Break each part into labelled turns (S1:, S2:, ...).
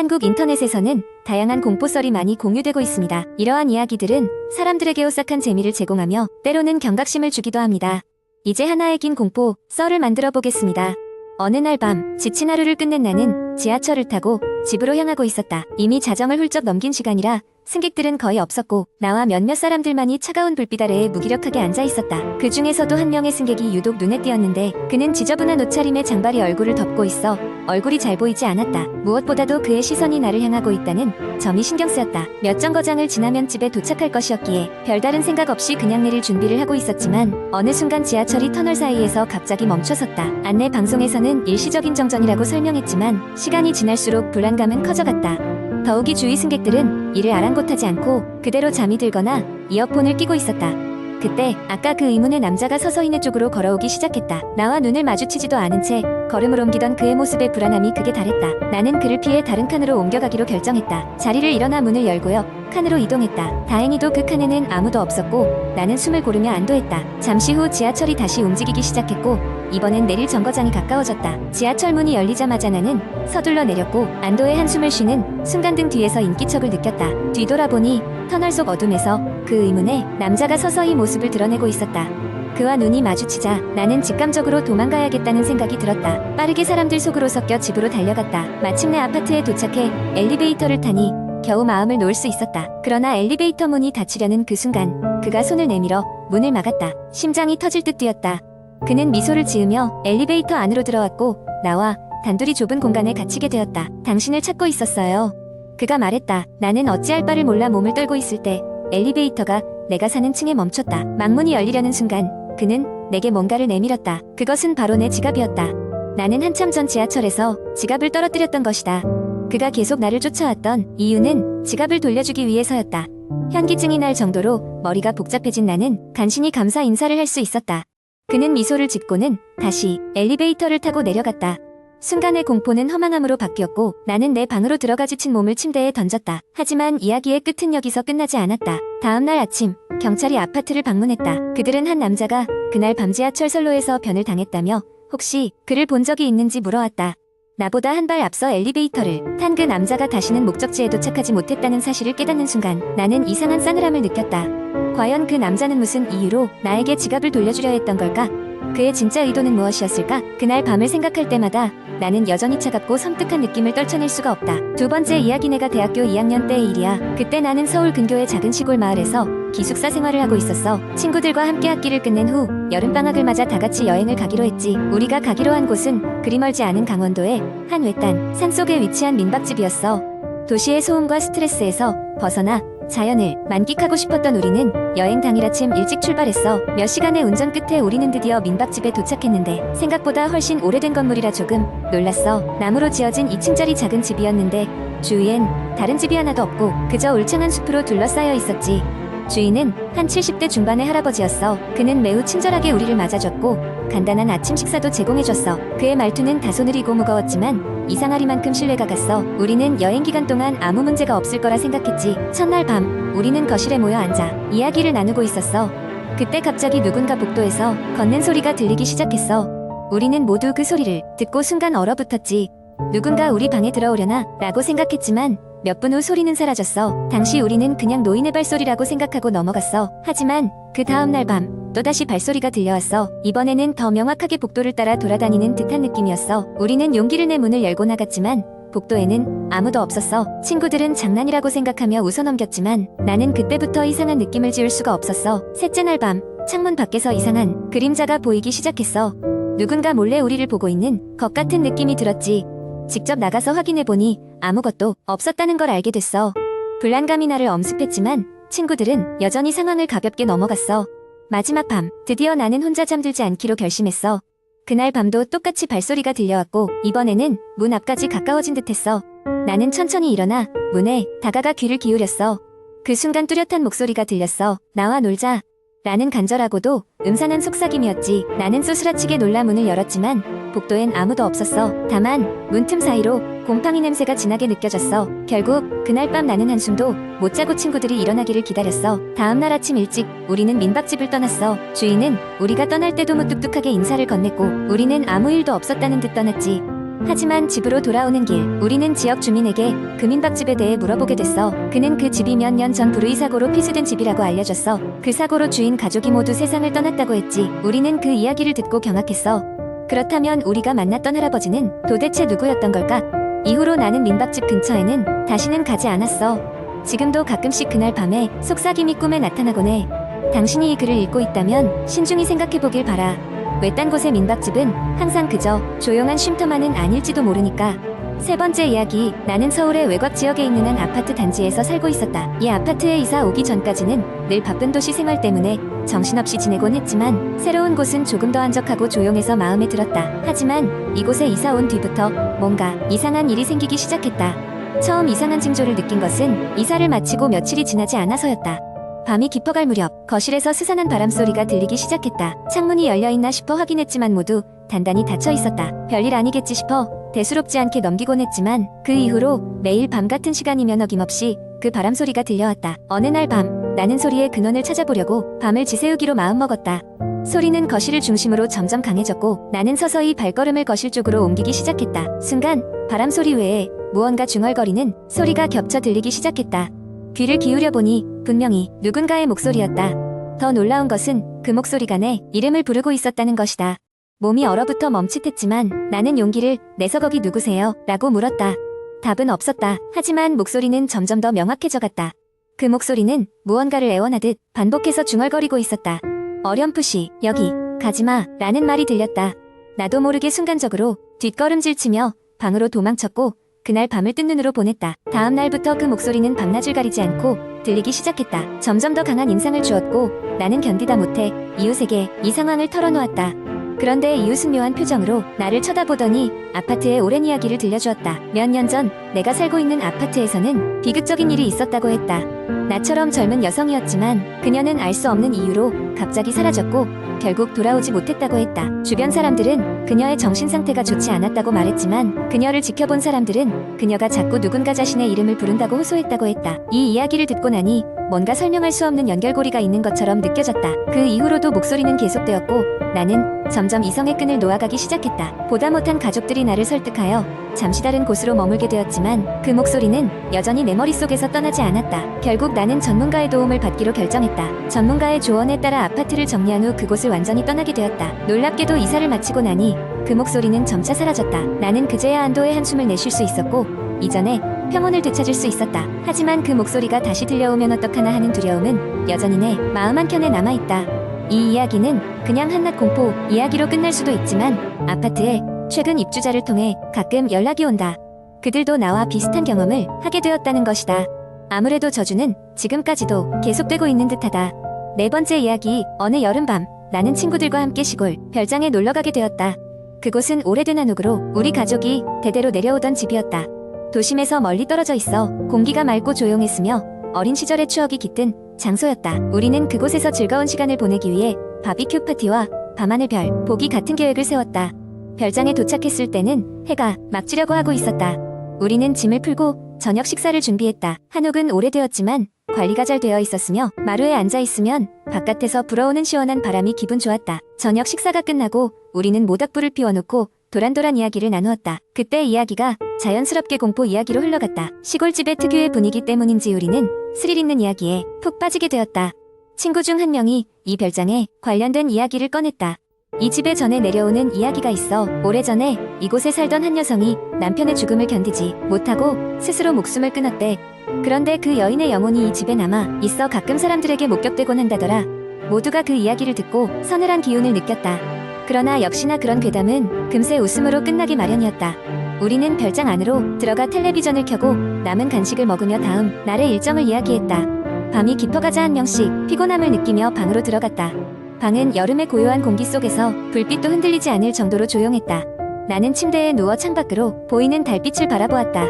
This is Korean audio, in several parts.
S1: 한국 인터넷에서는 다양한 공포썰이 많이 공유되고 있습니다. 이러한 이야기들은 사람들에게 오싹한 재미를 제공하며 때로는 경각심을 주기도 합니다. 이제 하나의 긴 공포 썰을 만들어 보겠습니다. 어느 날 밤 지친 하루를 끝낸 나는 지하철을 타고 집으로 향하고 있었다. 이미 자정을 훌쩍 넘긴 시간이라 승객들은 거의 없었고 나와 몇몇 사람들만이 차가운 불빛 아래에 무기력하게 앉아 있었다. 그 중에서도 한 명의 승객이 유독 눈에 띄었는데 그는 지저분한 옷차림에 장발이 얼굴을 덮고 있어 얼굴이 잘 보이지 않았다. 무엇보다도 그의 시선이 나를 향하고 있다는 점이 신경 쓰였다. 몇 정거장을 지나면 집에 도착할 것이었기에 별다른 생각 없이 그냥 내릴 준비를 하고 있었지만 어느 순간 지하철이 터널 사이에서 갑자기 멈춰섰다. 안내 방송에서는 일시적인 정전이라고 설명했지만 시간이 지날수록 불안감은 커져갔다. 더욱이 주위 승객들은 이를 아랑곳하지 않고 그대로 잠이 들거나 이어폰을 끼고 있었다. 그때 아까 그 의문의 남자가 서서히네 쪽으로 걸어오기 시작했다. 나와 눈을 마주치지도 않은 채 걸음을 옮기던 그의 모습에 불안함이 극에 달했다. 나는 그를 피해 다른 칸으로 옮겨가기로 결정했다. 자리를 일어나 문을 열고요. 칸으로 이동했다. 다행히도 그 칸에는 아무도 없었고 나는 숨을 고르며 안도했다. 잠시 후 지하철이 다시 움직이기 시작했고 이번엔 내릴 정거장이 가까워졌다. 지하철 문이 열리자마자 나는 서둘러 내렸고 안도의 한숨을 쉬는 순간 등 뒤에서 인기척을 느꼈다. 뒤돌아보니 터널 속 어둠에서 그 의문에 남자가 서서히 모습을 드러내고 있었다. 그와 눈이 마주치자 나는 직감적으로 도망가야겠다는 생각이 들었다. 빠르게 사람들 속으로 섞여 집으로 달려갔다. 마침내 아파트에 도착해 엘리베이터를 타니 겨우 마음을 놓을 수 있었다. 그러나 엘리베이터 문이 닫히려는 그 순간 그가 손을 내밀어 문을 막았다. 심장이 터질 듯 뛰었다. 그는 미소를 지으며 엘리베이터 안으로 들어왔고 나와 단둘이 좁은 공간에 갇히게 되었다. 당신을 찾고 있었어요. 그가 말했다. 나는 어찌할 바를 몰라 몸을 떨고 있을 때 엘리베이터가 내가 사는 층에 멈췄다. 망문이 열리려는 순간 그는 내게 뭔가를 내밀었다. 그것은 바로 내 지갑이었다. 나는 한참 전 지하철에서 지갑을 떨어뜨렸던 것이다. 그가 계속 나를 쫓아왔던 이유는 지갑을 돌려주기 위해서였다. 현기증이 날 정도로 머리가 복잡해진 나는 간신히 감사 인사를 할 수 있었다. 그는 미소를 짓고는 다시 엘리베이터를 타고 내려갔다. 순간의 공포는 허망함으로 바뀌었고 나는 내 방으로 들어가 지친 몸을 침대에 던졌다. 하지만 이야기의 끝은 여기서 끝나지 않았다. 다음날 아침 경찰이 아파트를 방문했다. 그들은 한 남자가 그날 밤 지하철 선로에서 변을 당했다며 혹시 그를 본 적이 있는지 물어왔다. 나보다 한 발 앞서 엘리베이터를 탄 그 남자가 다시는 목적지에 도착하지 못했다는 사실을 깨닫는 순간 나는 이상한 싸늘함을 느꼈다. 과연 그 남자는 무슨 이유로 나에게 지갑을 돌려주려 했던 걸까? 그의 진짜 의도는 무엇이었을까? 그날 밤을 생각할 때마다 나는 여전히 차갑고 섬뜩한 느낌을 떨쳐낼 수가 없다. 두 번째 이야기네가 대학교 2학년 때의 일이야. 그때 나는 서울 근교의 작은 시골 마을에서 기숙사 생활을 하고 있었어. 친구들과 함께 학기를 끝낸 후 여름방학을 맞아 다 같이 여행을 가기로 했지. 우리가 가기로 한 곳은 그리 멀지 않은 강원도의 한 외딴 산속에 위치한 민박집이었어. 도시의 소음과 스트레스에서 벗어나 자연을 만끽하고 싶었던 우리는 여행 당일 아침 일찍 출발했어. 몇 시간의 운전 끝에 우리는 드디어 민박집에 도착했는데 생각보다 훨씬 오래된 건물이라 조금 놀랐어. 나무로 지어진 2층짜리 작은 집이었는데 주위엔 다른 집이 하나도 없고 그저 울창한 숲으로 둘러싸여 있었지. 주인은 한 70대 중반의 할아버지였어. 그는 매우 친절하게 우리를 맞아줬고 간단한 아침 식사도 제공해줬어. 그의 말투는 다소 느리고 무거웠지만 이상하리만큼 신뢰가 갔어. 우리는 여행 기간 동안 아무 문제가 없을 거라 생각했지. 첫날 밤 우리는 거실에 모여 앉아 이야기를 나누고 있었어. 그때 갑자기 누군가 복도에서 걷는 소리가 들리기 시작했어. 우리는 모두 그 소리를 듣고 순간 얼어붙었지. 누군가 우리 방에 들어오려나 라고 생각했지만 몇 분 후 소리는 사라졌어. 당시 우리는 그냥 노인의 발소리라고 생각하고 넘어갔어. 하지만 그 다음 날 밤 또다시 발소리가 들려왔어. 이번에는 더 명확하게 복도를 따라 돌아다니는 듯한 느낌이었어. 우리는 용기를 내 문을 열고 나갔지만 복도에는 아무도 없었어. 친구들은 장난이라고 생각하며 웃어넘겼지만 나는 그때부터 이상한 느낌을 지울 수가 없었어. 셋째 날 밤 창문 밖에서 이상한 그림자가 보이기 시작했어. 누군가 몰래 우리를 보고 있는 것 같은 느낌이 들었지. 직접 나가서 확인해보니 아무것도 없었다는 걸 알게 됐어. 불안감이 나를 엄습했지만 친구들은 여전히 상황을 가볍게 넘어갔어. 마지막 밤, 드디어 나는 혼자 잠들지 않기로 결심했어. 그날 밤도 똑같이 발소리가 들려왔고 이번에는 문 앞까지 가까워진 듯했어. 나는 천천히 일어나 문에 다가가 귀를 기울였어. 그 순간 뚜렷한 목소리가 들렸어. 나와 놀자. 라는 간절하고도 음산한 속삭임이었지. 나는 소스라치게 놀라 문을 열었지만 복도엔 아무도 없었어. 다만 문틈 사이로 곰팡이 냄새가 진하게 느껴졌어. 결국 그날 밤 나는 한숨도 못 자고 친구들이 일어나기를 기다렸어. 다음 날 아침 일찍 우리는 민박집을 떠났어. 주인은 우리가 떠날 때도 무뚝뚝하게 인사를 건넸고 우리는 아무 일도 없었다는 듯 떠났지. 하지만 집으로 돌아오는 길, 우리는 지역 주민에게 그 민박집에 대해 물어보게 됐어. 그는 그 집이 몇 년 전 불의 사고로 폐쇄된 집이라고 알려줬어. 그 사고로 주인 가족이 모두 세상을 떠났다고 했지. 우리는 그 이야기를 듣고 경악했어. 그렇다면 우리가 만났던 할아버지는 도대체 누구였던 걸까? 이후로 나는 민박집 근처에는 다시는 가지 않았어. 지금도 가끔씩 그날 밤에 속삭임이 꿈에 나타나곤 해. 당신이 이 글을 읽고 있다면 신중히 생각해보길 바라. 외딴 곳의 민박집은 항상 그저 조용한 쉼터만은 아닐지도 모르니까. 세 번째 이야기, 나는 서울의 외곽 지역에 있는 한 아파트 단지에서 살고 있었다. 이 아파트에 이사 오기 전까지는 늘 바쁜 도시 생활 때문에 정신없이 지내곤 했지만 새로운 곳은 조금 더 한적하고 조용해서 마음에 들었다. 하지만 이곳에 이사 온 뒤부터 뭔가 이상한 일이 생기기 시작했다. 처음 이상한 징조를 느낀 것은 이사를 마치고 며칠이 지나지 않아서였다. 밤이 깊어갈 무렵 거실에서 스산한 바람 소리가 들리기 시작했다. 창문이 열려있나 싶어 확인했지만 모두 단단히 닫혀 있었다. 별일 아니겠지 싶어 대수롭지 않게 넘기곤 했지만 그 이후로 매일 밤 같은 시간이면 어김없이 그 바람 소리가 들려왔다. 어느 날 밤 나는 소리의 근원을 찾아보려고 밤을 지새우기로 마음먹었다. 소리는 거실을 중심으로 점점 강해졌고 나는 서서히 발걸음을 거실 쪽으로 옮기기 시작했다. 순간 바람 소리 외에 무언가 중얼거리는 소리가 겹쳐 들리기 시작했다. 귀를 기울여 보니 분명히 누군가의 목소리였다. 더 놀라운 것은 그 목소리가 내 이름을 부르고 있었다는 것이다. 몸이 얼어붙어 멈칫했지만 나는 용기를 내서 거기 누구세요? 라고 물었다. 답은 없었다. 하지만 목소리는 점점 더 명확해져 갔다. 그 목소리는 무언가를 애원하듯 반복해서 중얼거리고 있었다. 어렴풋이 여기 가지마 라는 말이 들렸다. 나도 모르게 순간적으로 뒷걸음질 치며 방으로 도망쳤고 그날 밤을 뜬 눈으로 보냈다. 다음 날부터 그 목소리는 밤낮을 가리지 않고 들리기 시작했다. 점점 더 강한 인상을 주었고 나는 견디다 못해 이웃에게 이 상황을 털어놓았다. 그런데 이웃은 묘한 표정으로 나를 쳐다보더니 아파트의 오랜 이야기를 들려주었다. 몇 년 전 내가 살고 있는 아파트에서는 비극적인 일이 있었다고 했다. 나처럼 젊은 여성이었지만 그녀는 알 수 없는 이유로 갑자기 사라졌고 결국 돌아오지 못했다고 했다. 주변 사람들은 그녀의 정신 상태가 좋지 않았다고 말했지만 그녀를 지켜본 사람들은 그녀가 자꾸 누군가 자신의 이름을 부른다고 호소했다고 했다. 이 이야기를 듣고 나니 뭔가 설명할 수 없는 연결고리가 있는 것처럼 느껴졌다. 그 이후로도 목소리는 계속되었고 나는 점점 이성의 끈을 놓아가기 시작했다. 보다 못한 가족들이 나를 설득하여 잠시 다른 곳으로 머물게 되었지만 그 목소리는 여전히 내 머릿속에서 떠나지 않았다. 결국 나는 전문가의 도움을 받기로 결정했다. 전문가의 조언에 따라 아파트를 정리한 후 그곳을 완전히 떠나게 되었다. 놀랍게도 이사를 마치고 나니 그 목소리는 점차 사라졌다. 나는 그제야 안도의 한숨을 내쉴 수 있었고 이전에 평온을 되찾을 수 있었다. 하지만 그 목소리가 다시 들려오면 어떡하나 하는 두려움은 여전히 내 마음 한켠에 남아있다. 이 이야기는 그냥 한낱 공포 이야기로 끝날 수도 있지만 아파트에 최근 입주자를 통해 가끔 연락이 온다. 그들도 나와 비슷한 경험을 하게 되었다는 것이다. 아무래도 저주는 지금까지도 계속되고 있는 듯하다. 네 번째 이야기, 어느 여름밤, 나는 친구들과 함께 시골, 별장에 놀러 가게 되었다. 그곳은 오래된 한옥으로 우리 가족이 대대로 내려오던 집이었다. 도심에서 멀리 떨어져 있어 공기가 맑고 조용했으며 어린 시절의 추억이 깃든 장소였다. 우리는 그곳에서 즐거운 시간을 보내기 위해 바비큐 파티와 밤하늘 별 보기 같은 계획을 세웠다. 별장에 도착했을 때는 해가 막 지려고 하고 있었다. 우리는 짐을 풀고 저녁 식사를 준비했다. 한옥은 오래되었지만 관리가 잘 되어 있었으며 마루에 앉아 있으면 바깥에서 불어오는 시원한 바람이 기분 좋았다. 저녁 식사가 끝나고 우리는 모닥불을 피워놓고 도란도란 이야기를 나누었다. 그때 이야기가 자연스럽게 공포 이야기로 흘러갔다. 시골집의 특유의 분위기 때문인지 우리는 스릴 있는 이야기에 푹 빠지게 되었다. 친구 중 한 명이 이 별장에 관련된 이야기를 꺼냈다. 이 집에 전에 내려오는 이야기가 있어 오래전에 이곳에 살던 한 여성이 남편의 죽음을 견디지 못하고 스스로 목숨을 끊었대. 그런데 그 여인의 영혼이 이 집에 남아 있어 가끔 사람들에게 목격되곤 한다더라. 모두가 그 이야기를 듣고 서늘한 기운을 느꼈다. 그러나 역시나 그런 괴담은 금세 웃음으로 끝나기 마련이었다. 우리는 별장 안으로 들어가 텔레비전을 켜고 남은 간식을 먹으며 다음 날의 일정을 이야기했다. 밤이 깊어가자 한 명씩 피곤함을 느끼며 방으로 들어갔다. 방은 여름의 고요한 공기 속에서 불빛도 흔들리지 않을 정도로 조용했다. 나는 침대에 누워 창밖으로 보이는 달빛을 바라보았다.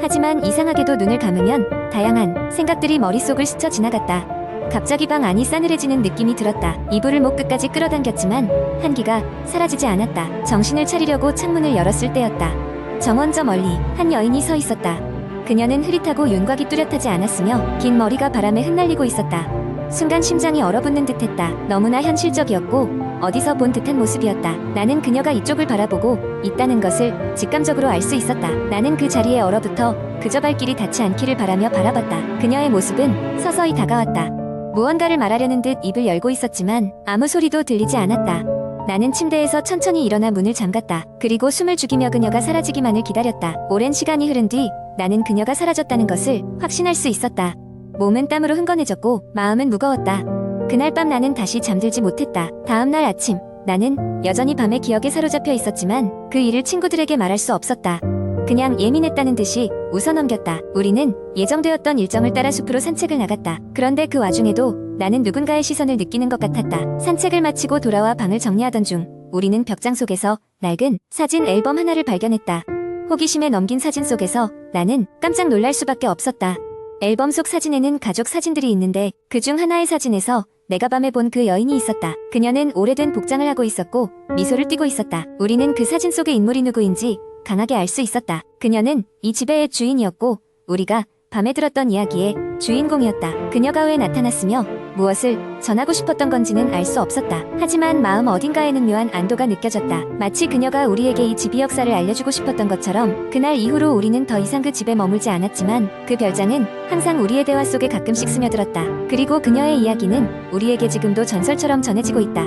S1: 하지만 이상하게도 눈을 감으면 다양한 생각들이 머릿속을 스쳐 지나갔다. 갑자기 방 안이 싸늘해지는 느낌이 들었다. 이불을 목 끝까지 끌어당겼지만 한기가 사라지지 않았다. 정신을 차리려고 창문을 열었을 때였다. 정원 저 멀리 한 여인이 서 있었다. 그녀는 흐릿하고 윤곽이 뚜렷하지 않았으며 긴 머리가 바람에 흩날리고 있었다. 순간 심장이 얼어붙는 듯했다. 너무나 현실적이었고 어디서 본 듯한 모습이었다. 나는 그녀가 이쪽을 바라보고 있다는 것을 직감적으로 알 수 있었다. 나는 그 자리에 얼어붙어 그저 발길이 닿지 않기를 바라며 바라봤다. 그녀의 모습은 서서히 다가왔다. 무언가를 말하려는 듯 입을 열고 있었지만 아무 소리도 들리지 않았다. 나는 침대에서 천천히 일어나 문을 잠갔다. 그리고 숨을 죽이며 그녀가 사라지기만을 기다렸다. 오랜 시간이 흐른 뒤 나는 그녀가 사라졌다는 것을 확신할 수 있었다. 몸은 땀으로 흥건해졌고 마음은 무거웠다. 그날 밤 나는 다시 잠들지 못했다. 다음 날 아침 나는 여전히 밤의 기억에 사로잡혀 있었지만 그 일을 친구들에게 말할 수 없었다. 그냥 예민했다는 듯이 웃어넘겼다. 우리는 예정되었던 일정을 따라 숲으로 산책을 나갔다. 그런데 그 와중에도 나는 누군가의 시선을 느끼는 것 같았다. 산책을 마치고 돌아와 방을 정리하던 중 우리는 벽장 속에서 낡은 사진 앨범 하나를 발견했다. 호기심에 넘긴 사진 속에서 나는 깜짝 놀랄 수밖에 없었다. 앨범 속 사진에는 가족 사진들이 있는데 그 중 하나의 사진에서 내가 밤에 본 그 여인이 있었다. 그녀는 오래된 복장을 하고 있었고 미소를 띠고 있었다. 우리는 그 사진 속의 인물이 누구인지 강하게 알 수 있었다. 그녀는 이 집의 주인이었고 우리가 밤에 들었던 이야기의 주인공이었다. 그녀가 왜 나타났으며 무엇을 전하고 싶었던 건지는 알 수 없었다. 하지만 마음 어딘가에는 묘한 안도가 느껴졌다. 마치 그녀가 우리에게 이 집의 역사를 알려주고 싶었던 것처럼 그날 이후로 우리는 더 이상 그 집에 머물지 않았지만 그 별장은 항상 우리의 대화 속에 가끔씩 스며들었다. 그리고 그녀의 이야기는 우리에게 지금도 전설처럼 전해지고 있다.